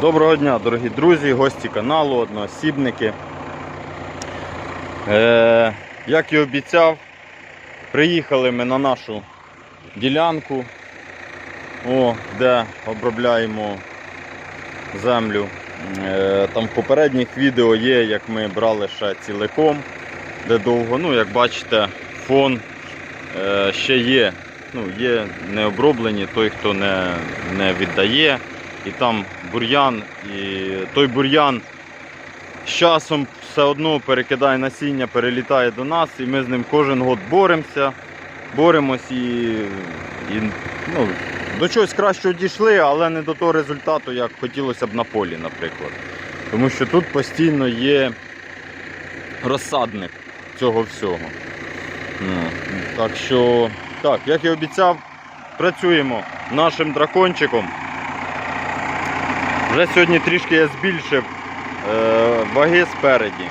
Доброго дня, дорогі друзі, гості каналу, одноосібники. Е, як і обіцяв, приїхали ми на нашу ділянку, о, де обробляємо землю. Е, там в попередніх відео є, як ми брали ще ціликом, де довго, ну, як бачите, фон е, ще є. Ну, є не оброблені, той, хто не, не віддає. І там бур'ян, і той бур'ян з часом все одно перекидає насіння, перелітає до нас, і ми з ним кожен год боремося, боремось і, і ну, до чогось кращого дійшли, але не до того результату, як хотілося б на полі, наприклад. Тому що тут постійно є розсадник цього всього. Ну, так що, так, як і обіцяв, працюємо нашим дракончиком. Вже сьогодні трішки я збільшив е, ваги спереді.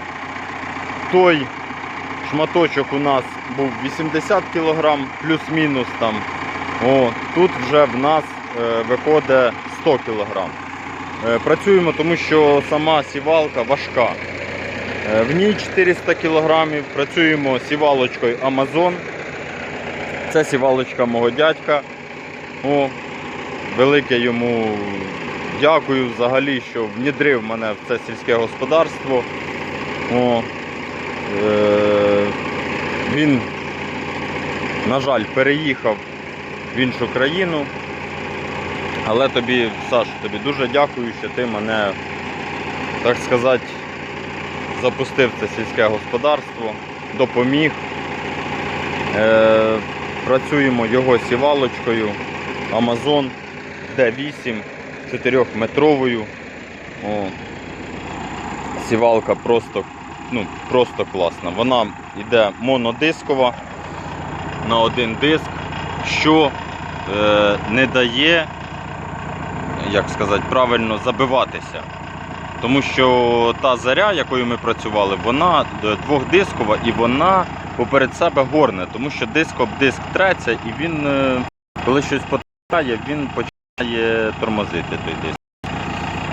Той шматочок у нас був 80 кг плюс-мінус там. О, тут вже в нас е, виходить 100 кг. Е, працюємо, тому що сама сівалка важка. В ній 400 кг. Працюємо сівалочкою Amazon. Це сівалочка мого дядька. О, велике йому дякую взагалі, що внідрив мене в це сільське господарство. О, е, він, на жаль, переїхав в іншу країну. Але тобі, Саш, тобі дуже дякую, що ти мене, так сказати, запустив це сільське господарство, допоміг. Е, працюємо його сівалочкою Amazon D8 4-метровою. Сівалка просто, ну, просто класна. Вона йде монодискова на один диск, що е, не дає, як сказати, правильно забиватися. Тому що та заря, якою ми працювали, вона двохдискова і вона поперед себе горне, тому що диск об диск треться і він, е, коли щось потикає, він починає тормозити той диск.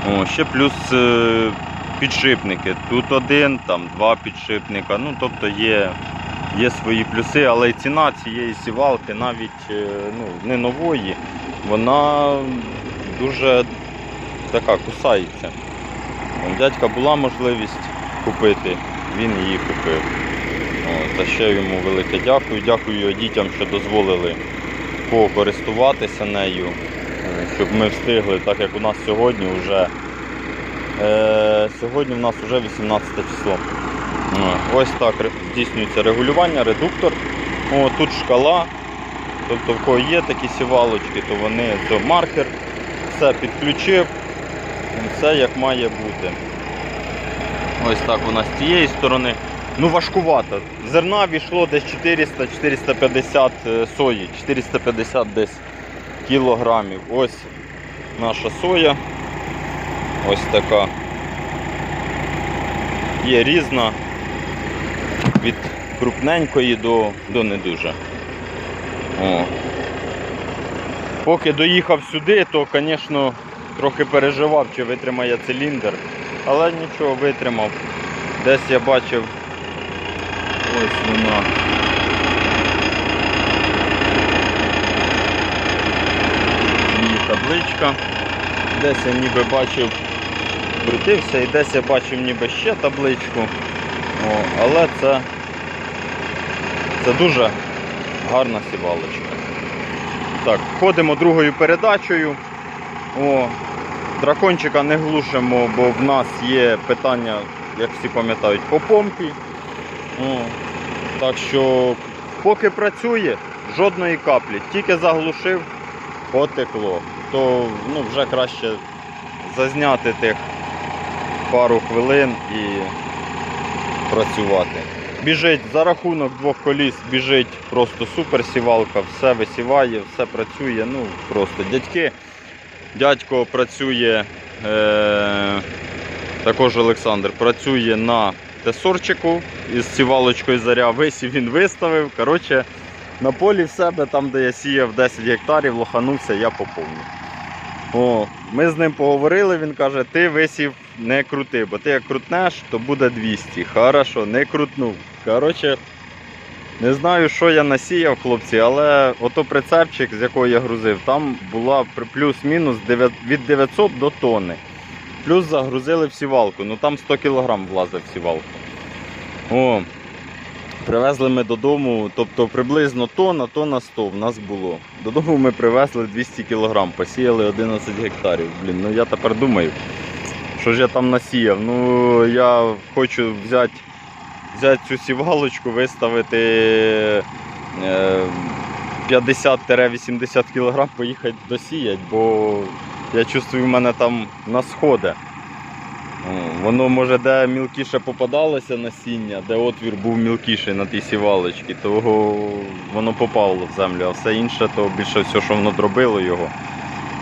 О, ще плюс е, підшипники. Тут один, там два підшипника. Ну, тобто є, є свої плюси, але і ціна цієї сівалки навіть е, ну, не нової, вона дуже така кусається. Дядька була можливість купити, він її купив. О, За що йому велике дякую. Дякую дітям, що дозволили покористуватися нею, щоб ми встигли, так як у нас сьогодні вже е, сьогодні у нас вже 18 число. Ось так здійснюється регулювання, редуктор. О, тут шкала. Тобто в кого є такі сівалочки, то вони це маркер, все підключив, все як має бути. Ось так вона з цієї сторони. Ну важкувато. Зерна війшло десь 400-450 е, сої, 450 десь кілограмів. Ось наша соя. Ось така. Є різна. Від крупненької до, до не дуже. О. Поки доїхав сюди, то, звісно, трохи переживав, чи витримає циліндр. Але нічого витримав. Десь я бачив ось вона. Її табличка. Десь я ніби бачив, крутився і десь я бачив ніби ще табличку. О, але це, це дуже гарна сівалочка. Так, ходимо другою передачею. О, дракончика не глушимо, бо в нас є питання, як всі пам'ятають, по помпі. О, так що, поки працює, жодної каплі. Тільки заглушив, потекло. То ну, вже краще зазняти тих пару хвилин і працювати. Біжить за рахунок двох коліс, біжить просто супер сівалка, все висіває, все працює. Ну просто дядьки. Дядько працює, е, також Олександр, працює на тесорчику із сівалочкою заря. Висів він виставив. Коротше, на полі в себе, там де я сіяв 10 гектарів, лоханувся, я поповню. О, ми з ним поговорили, він каже, ти висів не крути, бо ти як крутнеш, то буде 200. Хорошо, не крутнув. Коротше, не знаю, що я насіяв, хлопці, але ото прицепчик, з якого я грузив, там була плюс-мінус від 900 до тонни. Плюс загрузили в сівалку. Ну там 100 кг влазив в сівалку. О, привезли ми додому, тобто приблизно тонна, тонна 100 в нас було. Додому ми привезли 200 кг, посіяли 11 гектарів. Блін, ну я тепер думаю, що ж я там насіяв. Ну я хочу взяти взяти цю сівалочку, виставити е, 50-80 кг, поїхати досіяти, бо я чувствую, в мене там на сходи. Воно може де мілкіше попадалося насіння, де отвір був мілкіший на тій сівалочці, то воно попало в землю, а все інше, то більше все, що воно дробило його.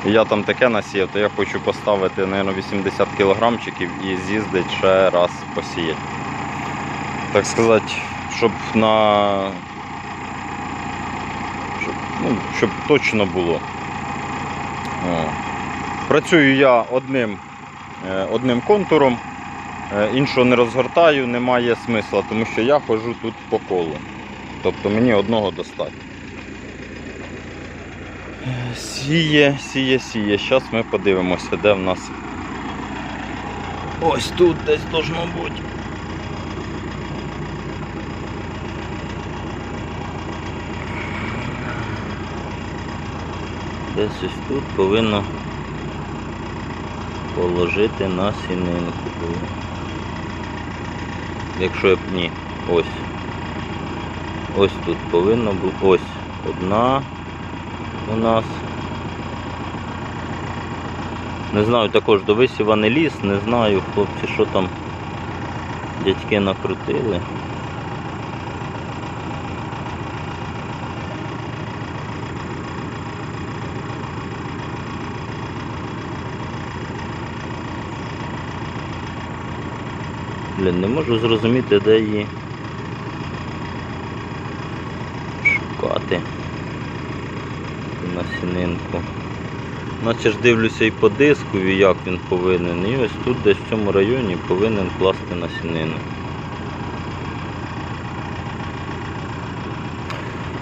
Я там таке насіяв, то я хочу поставити, мабуть, 80 кілограмчиків і з'їздити ще раз посіяти. Так сказати, щоб на. Щоб, ну, щоб точно було. О. Працюю я одним, одним контуром, е, іншого не розгортаю, немає смисла, тому що я ходжу тут по колу. Тобто мені одного достатньо. Е, Сіє, сіє, сіє. Зараз ми подивимося, де в нас. Ось тут десь должно бути. Десь ось тут повинно положити на сінинку. Якщо я б- ні, ось. Ось тут повинно бути ось одна у нас. Не знаю, також до висіва не ліз, не знаю, хлопці, що там дядьки накрутили. Блін, не можу зрозуміти, де її шукати на сінинку. Наче ж дивлюся і по дискові, як він повинен. І ось тут десь в цьому районі повинен класти на сінину.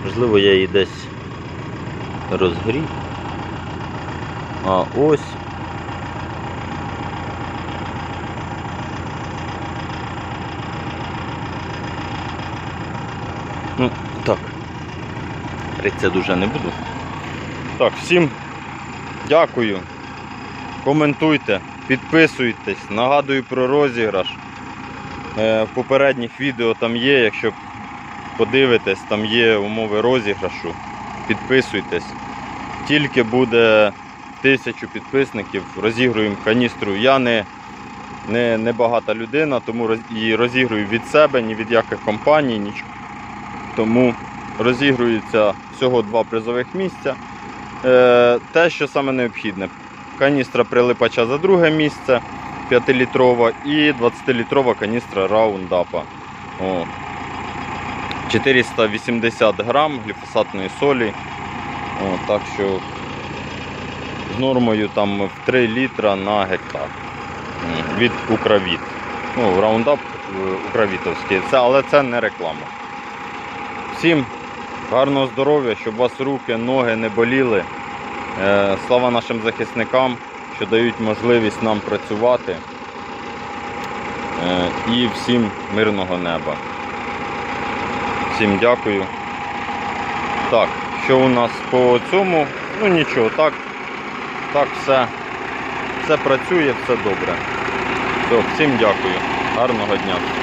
Можливо, я її десь розгрів. А ось. Ну, так. Риться дуже не буду. Так, всім дякую. Коментуйте, підписуйтесь, нагадую про розіграш. Е, В попередніх відео там є, якщо подивитесь, там є умови розіграшу. Підписуйтесь. Тільки буде тисячу підписників, розігруємо каністру. Я не, не, не багата людина, тому роз- і розігрую від себе, ні від яких компаній, нічого. Тому розігрується всього два призових місця. Е, те, що саме необхідне. Каністра прилипача за друге місце 5-літрова і 20-літрова каністра раундапа. О. 480 грам гліфосатної солі. О, так що з нормою там в 3 літра на гектар. Від Укравіт. Ну, раундап е, Укравітовський. Це, але це не реклама. Всім гарного здоров'я, щоб у вас руки, ноги не боліли. Е, Слава нашим захисникам, що дають можливість нам працювати. Е, І всім мирного неба. Всім дякую. Так, що у нас по цьому? Ну нічого, так, так все, все працює, все добре. Все, всім дякую. Гарного дня.